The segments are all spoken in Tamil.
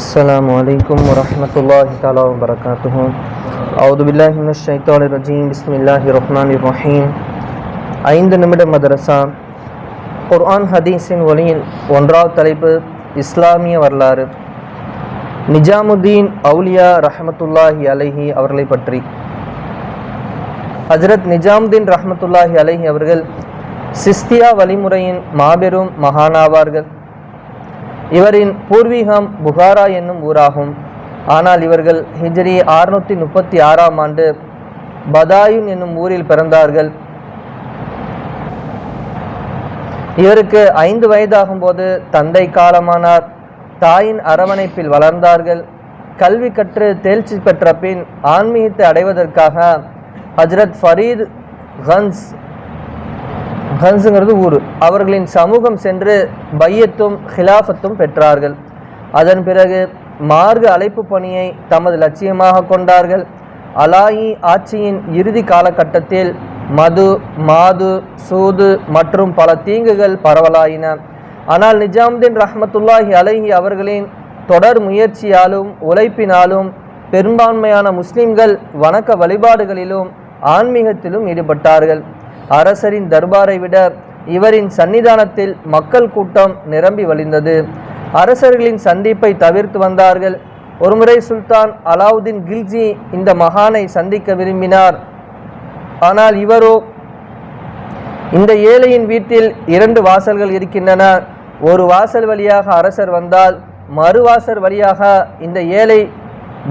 السلام عليكم ورحمة الله تعالى وبركاته أعوذ بالله من الشيطان الرجيم بسم الله الرحمن الرحيم ஐந்து நிமிட மதரசா குர்ஆன் ஹதீஸின் ஒளியில் ஒன்றாவது தலைப்பு இஸ்லாமிய வரலாறு நிஜாமுதீன் அவுலியா ரஹமத்துல்லாஹி அலைஹி அவர்களை பற்றி ஹஜரத் நிஜாமுதீன் ரஹமத்துல்லாஹி அலைஹி அவர்கள் சிஸ்தியா வழிமுறையின் மாபெரும் மகானாவார்கள் இவரின் பூர்வீகம் புகாரா என்னும் ஊராகும். ஆனால் இவர்கள் ஹிஜ்ரி ஆறுநூற்றி முப்பத்தி ஆறாம் ஆண்டு பதாயுன் என்னும் ஊரில் பிறந்தார்கள். இவருக்கு ஐந்து வயதாகும் போது தந்தை காலமானார். தாயின் அரவணைப்பில் வளர்ந்தார்கள். கல்வி கற்று தேர்ச்சி பெற்ற பின் ஆன்மீகத்தை அடைவதற்காக ஹஜ்ரத் ஃபரீத் ஹன்ஸ் ஹன்ஸுங்கிறது ஊர். அவர்களின் சமூகம் சென்று பையத்தும் ஹிலாஃபத்தும் பெற்றார்கள். அதன் பிறகு மார்க்க அழைப்பு பணியை தமது லட்சியமாக கொண்டார்கள். அலாயி ஆட்சியின் இறுதி காலகட்டத்தில் மது மாது சூது மற்றும் பல தீங்குகள் பரவலாயின. ஆனால் நிஜாமுதீன் ரஹமத்துல்லாஹி அலஹி அவர்களின் தொடர் முயற்சியாலும் உழைப்பினாலும் பெரும்பான்மையான முஸ்லிம்கள் வணக்க வழிபாடுகளிலும் ஆன்மீகத்திலும் ஈடுபட்டார்கள். அரசரின் தர்பாரை விட இவரின் சன்னிதானத்தில் மக்கள் கூட்டம் நிரம்பி வழிந்தது. அரசர்களின் சந்திப்பை தவிர்த்து வந்தார்கள். ஒருமுறை சுல்தான் அலாவுதீன் கில்ஜி இந்த மகானை சந்திக்க விரும்பினார். ஆனால் இவரோ இந்த ஏழையின் வீட்டில் இரண்டு வாசல்கள் இருக்கின்றன. ஒரு வாசல் வழியாக அரசர் வந்தால் மறுவாசல் வழியாக இந்த ஏழை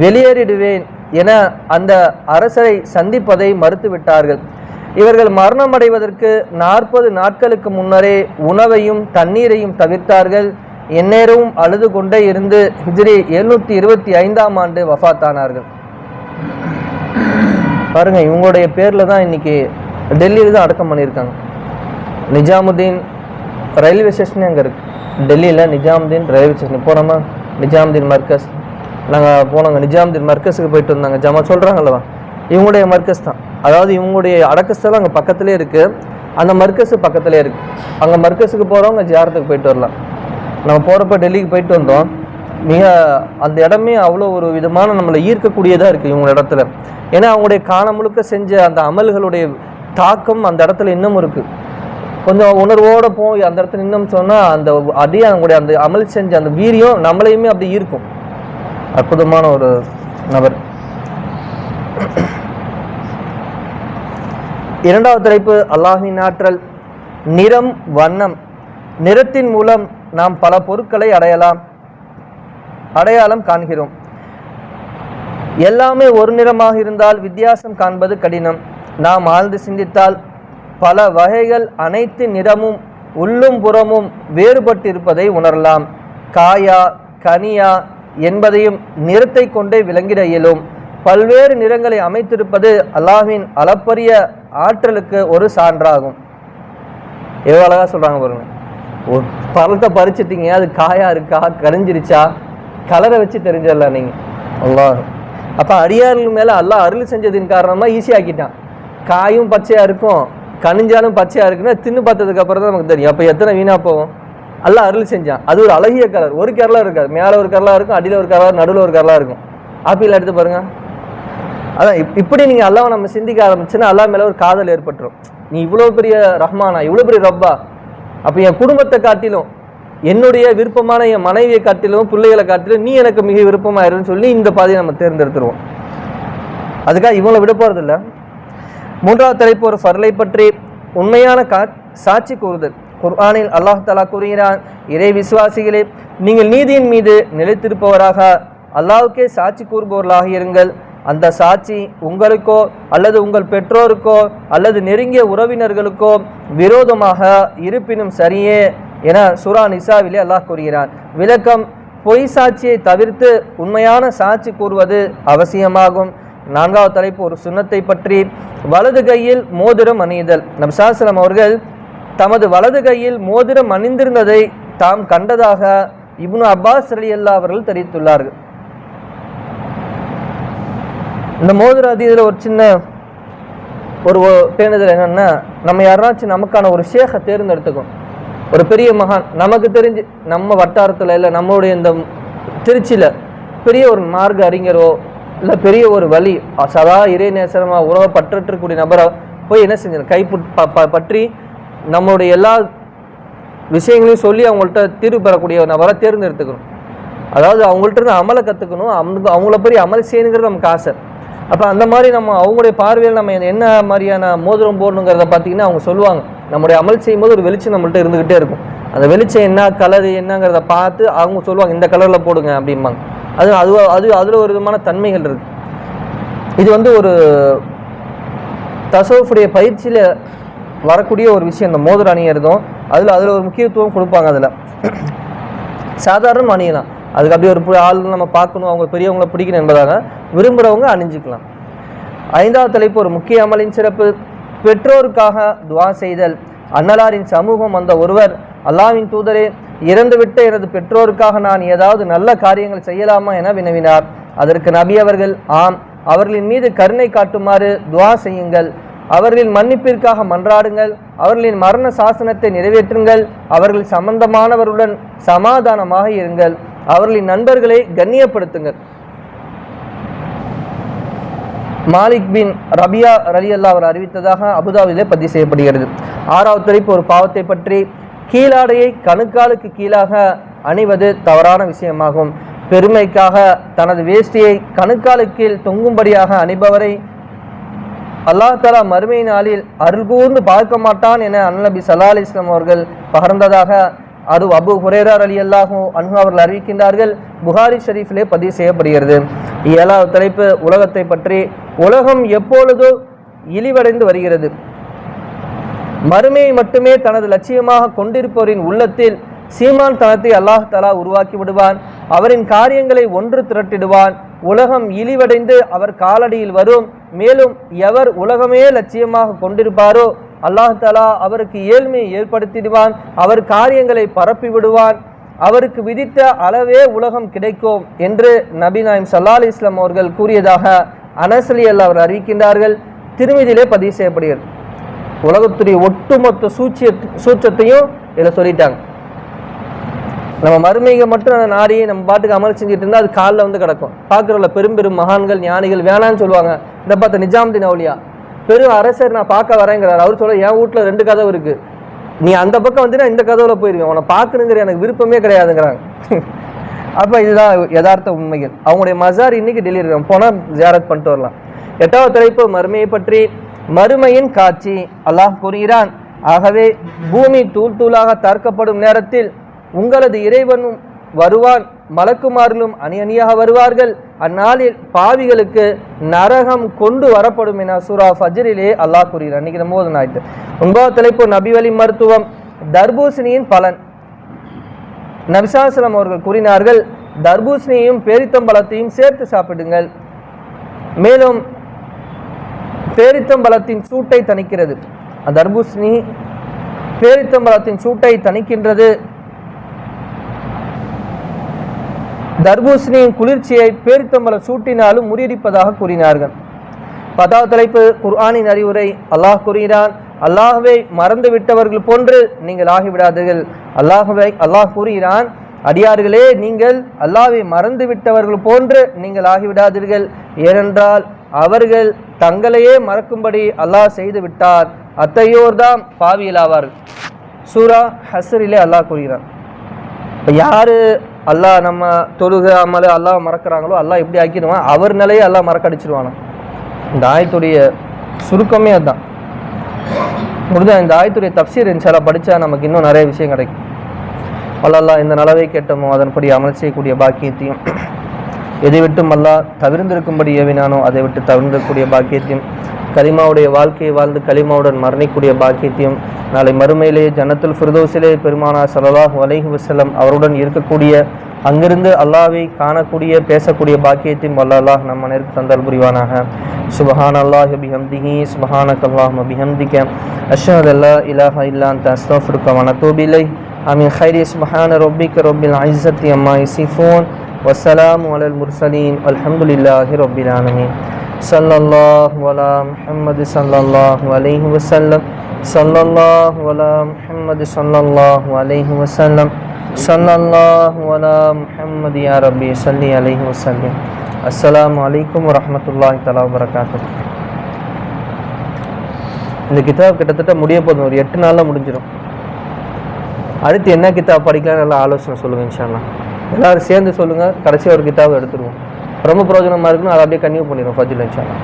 வெளியேறிடுவேன் என அந்த அரசரை சந்திப்பதை மறுத்துவிட்டார்கள். இவர்கள் மரணம் அடைவதற்கு நாற்பது நாட்களுக்கு முன்னரே உணவையும் தண்ணீரையும் தவிர்த்தார்கள். எந்நேரமும் அழுது கொண்டே இருந்து ஹிஜ்ரி எழுநூற்றி இருபத்தி ஐந்தாம் ஆண்டு வஃத்தானார்கள். பாருங்க இவங்களுடைய பேரில் தான் இன்னைக்கு டெல்லியில் தான் அடக்கம் பண்ணியிருக்காங்க. நிஜாமுதீன் ரயில்வே ஸ்டேஷனே அங்கே இருக்கு? டெல்லியில் நிஜாமுதீன் ரயில்வே ஸ்டேஷன். போனோமா நிஜாமுதீன் மர்க்கஸ். நாங்கள் போனோங்க. நிஜாமுதீன் மர்க்கஸுக்கு போயிட்டு வந்தாங்க. ஜமா சொல்கிறாங்கல்லவா இவங்களுடைய மர்க்கஸ் தான். அதாவது இவங்களுடைய அடக்கஸ்தலம் அங்கே பக்கத்துலேயே இருக்குது அந்த மர்க்கஸு பக்கத்துலேயே இருக்குது அங்கே மர்க்கஸுக்கு போகிறவங்க ஜியாரத்துக்கு போயிட்டு வரலாம். நம்ம போகிறப்ப டெல்லிக்கு போயிட்டு வந்தோம். மிக அந்த இடமே அவ்வளோ ஒரு விதமான நம்மளை ஈர்க்கக்கூடியதாக இருக்குது இவங்க இடத்துல. ஏன்னா அவங்களுடைய காலம் முழுக்க செஞ்ச அந்த அமல்களுடைய தாக்கம் அந்த இடத்துல இன்னும் இருக்குது கொஞ்சம் உணர்வோடு போய் அந்த இடத்துல இன்னும் சொன்னால் அந்த அதே அவங்களுடைய அந்த அமல் செஞ்ச அந்த வீரியம் நம்மளையுமே அப்படி ஈர்க்கும். அற்புதமான ஒரு நபர். இரண்டாவது தலைப்பு அல்லாஹின் ஆற்றல். நிறம் வண்ணம். நிறத்தின் மூலம் நாம் பல பொருட்களை அடையலாம் அடையாளம் காண்கிறோம். எல்லாமே ஒரு நிறமாக இருந்தால் வித்தியாசம் காண்பது கடினம். நாம் ஆழ்ந்து சிந்தித்தால் பல வகைகள் அனைத்து நிறமும் உள்ளும் புறமும் வேறுபட்டிருப்பதை உணரலாம். காயா கனியா என்பதையும் நிறத்தை கொண்டே விளங்கிட இயலும். பல்வேறு நிறங்களை அமைத்திருப்பது அல்லாஹின் அளப்பரிய ஆற்றலுக்கு ஒரு சான்றாகும். எவ்வளோ அழகாக சொல்கிறாங்க பாருங்க. ஒரு பழத்தை பறிச்சிட்டீங்க அது காயாக இருக்கா கரைஞ்சிருச்சா? கலரை வச்சு தெரிஞ்சிடலாம் நீங்கள் அல்லாஹ். அப்போ அடியார்கள் மேலே எல்லாம் அருள் செஞ்சதின் காரணமாக ஈஸியாக்கிட்டான் காயும் பச்சையாக இருக்கும் கனிஞ்சாலும் பச்சையாக இருக்குன்னா தின்னு பார்த்ததுக்கு அப்புறம் தான் நமக்கு தெரியும். அப்போ எத்தனை வீணாக போகும்? எல்லாம் அருள் செஞ்சான். அது ஒரு அழகிய கலர். ஒரு கரலாக இருக்காது. மேலே ஒரு கரலாக இருக்கும் அடியில் ஒரு கரலாக நடுவில் ஒரு கரலாக இருக்கும். ஆப்பிள் எடுத்து பாருங்கள் அதான் இப் இப்படி நீங்கள் அல்லாவை நம்ம சிந்திக்க ஆரம்பிச்சுன்னா அல்லா மேலே ஒரு காதல் ஏற்பட்டுரும். நீ இவ்வளோ பெரிய ரஹ்மானா இவ்வளோ பெரிய ரப்பா? அப்போ என் குடும்பத்தை காட்டிலும் என்னுடைய விருப்பமான என் மனைவியை காட்டிலும் பிள்ளைகளை காட்டிலும் நீ எனக்கு மிக விருப்பமாயிருன்னு சொல்லி இந்த பாதையை நம்ம தேர்ந்தெடுத்துருவோம். அதுக்காக இவங்களை விட போகிறதில்ல மூன்றாவது தலைப்பு ஒரு ஃபர்லை பற்றி உண்மையான கா சாட்சி கூறுதல். குர்ஆனில் அல்லாஹ் தலா கூறுகிறான் இறை விசுவாசிகளே நீங்கள் நீதியின் மீது நிலைத்திருப்பவராக அல்லாவுக்கே சாட்சி கூறுபவர்களாக இருங்கள். அந்த சாட்சி உங்களுக்கோ அல்லது உங்கள் பெற்றோருக்கோ அல்லது நெருங்கிய உறவினர்களுக்கோ விரோதமாக இருப்பினும் சரியே என சுரா நிசாவிலே அல்லாஹ் கூறுகிறான். விளக்கம் பொய் சாட்சியை தவிர்த்து உண்மையான சாட்சி கூறுவது அவசியமாகும். நான்காவது தலைப்பு ஒரு சுண்ணத்தை பற்றி. வலது கையில் மோதிரம் அணியுதல் நப்சாஸ்லம் அவர்கள் தமது வலது கையில் மோதிரம் அணிந்திருந்ததை தாம் கண்டதாக இப்னு அப்பாஸ் அலி அல்லா அவர்கள் தெரிவித்துள்ளார்கள். இந்த மோதிர இதில் ஒரு சின்ன ஒரு பேணுதல் என்னென்னா நம்ம யாராச்சும் நமக்கான ஒரு ஷேഖை தேர்ந்தெடுத்துக்கும். ஒரு பெரிய மகான் நமக்கு தெரிஞ்சு நம்ம வட்டாரத்தில் இல்லை நம்மளுடைய இந்த திருச்சியில் பெரிய ஒரு மார்க்க அறிஞரோ இல்லை பெரிய ஒரு வழி சதா இறை நேசரமாக உறவை பற்றக்கூடிய நபரை போய் என்ன செஞ்சிடும் கைப்பு பற்றி நம்மளுடைய எல்லா விஷயங்களையும் சொல்லி அவங்கள்ட்ட தீர்வு பெறக்கூடிய ஒரு நபரை தேர்ந்தெடுத்துக்கணும். அதாவது அவங்கள்ட்ட இருந்து அமலை கற்றுக்கணும் அவங்க அவங்கள பெரிய அமல் செய்யணுங்கிறது நமக்கு ஆசை. அப்போ அந்த மாதிரி நம்ம அவங்களுடைய பார்வையில் நம்ம என்ன மாதிரியான மோதிரம் போடணுங்கிறத பார்த்தீங்கன்னா அவங்க சொல்லுவாங்க. நம்முடைய அமல் செய்யும்போது ஒரு வெளிச்சம் நம்மள்ட்ட இருந்துக்கிட்டே இருக்கும். அந்த வெளிச்சம் என்ன கலர் என்னங்கிறத பார்த்து அவங்க சொல்லுவாங்க இந்த கலரில் போடுங்க அப்படிம்பாங்க. அது அது அது அதில் ஒரு விதமான தன்மைகள் இருக்குது இது வந்து ஒரு தசோஃபுடைய பயிற்சியில் வரக்கூடிய ஒரு விஷயம். இந்த மோதிரம் அணியறதும் அதில் அதில் ஒரு முக்கியத்துவம் கொடுப்பாங்க அதில். சாதாரண அணியலாம். அதுக்கு அப்படியே ஒரு ஆள் நம்ம பார்க்கணும். அவங்க பெரியவங்களை பிடிக்கணும் என்பதாக விரும்புகிறவங்க அணிஞ்சிக்கலாம். ஐந்தாவது தலைப்பு ஒரு முக்கிய அமலின் சிறப்பு. பெற்றோருக்காக துவா செய்தல். அன்னலாரின் சமூகம் வந்த ஒருவர் அல்லாவின் தூதரே இறந்துவிட்ட எனது பெற்றோருக்காக நான் ஏதாவது நல்ல காரியங்கள் செய்யலாமா என வினவினார். அதற்கு நபி அவர்கள் ஆம் அவர்களின் மீது கருணை காட்டுமாறு துவா செய்யுங்கள். அவர்களின் மன்னிப்பிற்காக மன்றாடுங்கள். அவர்களின் மரண சாசனத்தை நிறைவேற்றுங்கள். அவர்கள் சம்பந்தமானவருடன் சமாதானமாக இருங்கள். அவர்களின் நண்பர்களை கண்ணியப்படுத்துங்கள். மாலிக் பின் ரபியா ரலி அல்லா அவர் அறிவித்ததாக அபுதாபிலே பதிவு செய்யப்படுகிறது. ஆறாவது தலைப்பு ஒரு பாவத்தை பற்றி கீழாடையை கணுக்காலுக்கு கீழாக அணிவது தவறான விஷயமாகும். பெருமைக்காக தனது வேஷ்டியை கணுக்காலு கீழ் தொங்கும்படியாக அணிபவரை அல்லாஹ் தலா மறுமை நாளில் அருள் கூர்ந்து பார்க்க மாட்டான் என அன்னபி சல்லா அலி இஸ்லாம் அவர்கள் பகர்ந்ததாக அது அபு ஹுரேரார் அலி அல்லாஹும் அன்ஹு அவர்கள் அறிவிக்கின்றார்கள். புகாரி ஷரீஃபிலே பதிவு செய்யப்படுகிறது. ஏழாவது தலைப்பு உலகத்தை பற்றி. உலகம் எப்பொழுது இழிவடைந்து வருகிறது. மறுமையை மட்டுமே தனது லட்சியமாக கொண்டிருப்பவரின் உள்ளத்தில் சீமான் தனத்தை அல்லாஹ் தலா உருவாக்கி விடுவான். அவரின் காரியங்களை ஒன்று திரட்டிடுவான். உலகம் இழிவடைந்து அவர் காலடியில் வரும். மேலும் எவர் உலகமே லட்சியமாக கொண்டிருப்பாரோ அல்லாஹ் தலா அவருக்கு ஏழ்மையை ஏற்படுத்திடுவான். அவர் காரியங்களை பரப்பி விடுவான் அவருக்கு விதித்த அளவே உலகம் கிடைக்கும் என்று நபி நாயம் சல்லா அலி இஸ்லாம் அவர்கள் கூறியதாக அனசலி அல்லா அவர் அறிவிக்கின்றார்கள். திருமதியிலே பதிவு செய்யப்படுகிறது. உலகத்துடைய ஒட்டுமொத்த சூச்சிய சூச்சத்தையும் இதில் சொல்லிட்டாங்க. நம்ம மருமைக மட்டும் அந்த நாடியை நம்ம பாட்டுக்கு அமல் செஞ்சுட்டு இருந்தால் அது காலில் வந்து கிடக்கும். பார்க்குறோம்ல பெரும் பெரும் மகான்கள் ஞானிகள் வேணான்னு சொல்லுவாங்க. இந்த பார்த்த நிஜாம்தீன் அவுலியா பெரும் அரசர் நான் பார்க்க வரேங்கிறார். அவர் சொல்ல என் வீட்டில் ரெண்டு கதவு இருக்குது நீ அந்த பக்கம் வந்து இந்த கதவுல போயிருவேன் உன்னை பார்க்கணுங்கிற எனக்கு விருப்பமே கிடையாதுங்கிறாங்க. அப்போ இதுதான் யதார்த்த உண்மைகள். அவங்களுடைய மசார் இன்னைக்கு டெல்லி இருக்கோம் போனால் ஜியாரத் பண்ணிட்டு வரலாம். எட்டாவது தலைப்பு மறுமையை பற்றி. மறுமையின் காட்சி. அல்லாஹ் கூறுகிறான். ஆகவே பூமி தூள் தூளாக தற்கப்படும் நேரத்தில் உங்களது இறைவனும் வருவான். மலக்குமாரிலும் அணி அணியாக வருவார்கள். அந்நாளில் பாவிகளுக்கு நரகம் கொண்டு வரப்படும் என சூரா ஃபஜ்ரிலே அல்லாஹ் கூறுகிறார் அன்னைக்கு நம்ம போது ஆயிட்டு ஒன்பதாவது தலைப்பு நபிவழி மருத்துவம். தர்பூசணியின் பலன். நபிசாசலம் அவர்கள் கூறினார்கள் தர்பூசணியையும் பேரித்தம்பழத்தையும் சேர்த்து சாப்பிடுங்கள். மேலும் பேரித்தம்பழத்தின் சூட்டை தணிக்கிறது. தர்பூசணி பேரித்தம்பழத்தின் சூட்டை தணிக்கின்றது. தர்பூசணியின் குளிர்ச்சியை பேரித்தம்பல சூட்டினாலும் முறியடிப்பதாக கூறினார்கள். பத்தாவது தலைப்பு குர்ஆனின் அறிவுரை. அல்லாஹ் கூறுகிறான் அல்லாஹுவை மறந்து விட்டவர்கள் போன்று நீங்கள் ஆகிவிடாதீர்கள். அல்லாஹுவை அல்லாஹ் கூறுகிறான் அடியார்களே நீங்கள் அல்லாவை மறந்து விட்டவர்கள் போன்று நீங்கள் ஆகிவிடாதீர்கள். ஏனென்றால் அவர்கள் தங்களையே மறக்கும்படி அல்லாஹ் செய்து விட்டார். அத்தையோர்தான் பாவியலாவார்கள் சூரா ஹசரிலே அல்லாஹ் கூறுகிறான். இப்போ யார் அல்லாஹ் நம்ம தொழுகாமல் அல்லாஹ் மறக்கிறாங்களோ அல்லாஹ் எப்படி ஆக்கிடுவான். அவர் நிலையை அல்லாஹ் மறக்கடிச்சிருவானா இந்த ஆயத்துடைய சுருக்கமே அதுதான். முடிஞ்சா இந்த ஆயத்துடைய தப்சீர் இன்ஷாலா படித்தா நமக்கு இன்னும் நிறைய விஷயம் கிடைக்கும். அல்லா இந்த நலவை கேட்டமோ அதன்படி அமல் செய்யக்கூடிய பாக்கியத்தையும் எதை விட்டும் அல்லா தவிர்ந்திருக்கும்படி ஏவினானோ அதை விட்டு தவிர்ந்திருக்கக்கூடிய பாக்கியத்தையும் கலிமாவுடைய வாழ்க்கையை வாழ்ந்து கலிமாவுடன் மரணிக்கூடிய பாக்கியத்தையும் நாளை மறுமையிலே ஜன்னத்துல் ஃபிர்தோசிலே பெருமானா சலலாஹ் அலைஹி வசலம் அவருடன் இருக்கக்கூடிய அங்கிருந்து அல்லாவை காணக்கூடிய பேசக்கூடிய பாக்கியத்தையும் வல்லல்லாஹ் நம்ம நேருக்கு தந்தல் புரிவானாக. சுபஹான் அல்லாஹ் அபிஹம்திஹி சுபஹானக் அல்லாஹ் அபிஹம்திக அஷ்ஹத் அல்லா இலாஹ இல்லா அந்த அஸ்தஃபிருக்க வனத்தூபி அமீன். ஹைரி சுபஹான ரப்பிக்க ரொபில் ஐசத்தி அம்மா இசிஃபோன் வசலாம் அலல் முர்சலீன் அல்ஹம்துலில்லாஹி ரப்பில் ஆலமீன். صلى الله على محمد صلى الله عليه وسلم صلى الله على محمد صلى الله عليه وسلم சல்லல்லாஹு அலா முஹம்மது யா ரப்பி சல்லி அலைஹி வஸல்லம் அஸ்ஸலாமு அலைக்கும் வரஹ்மத்துல்லாஹி தஆலா வபரகாத்துஹு இந்த கிதாப் கிட்டத்தட்ட முடிய போதும் ஒரு எட்டு நாளில் முடிஞ்சிடும் அடுத்து என்ன கிதாப் படிக்கலாம் நல்லா ஆலோசனை சொல்லுங்கள் இன்ஷால்லா எல்லாரும் சேர்ந்து சொல்லுங்கள் கடைசி ஒரு கிதாப் எடுத்துருவோம் ரொம்ப பிரயோஜனமாக இருக்குன்னு அதை அப்படியே கன்யூ பண்ணிடுவோம் ஃபஜ்ல் இன்ஷால்லா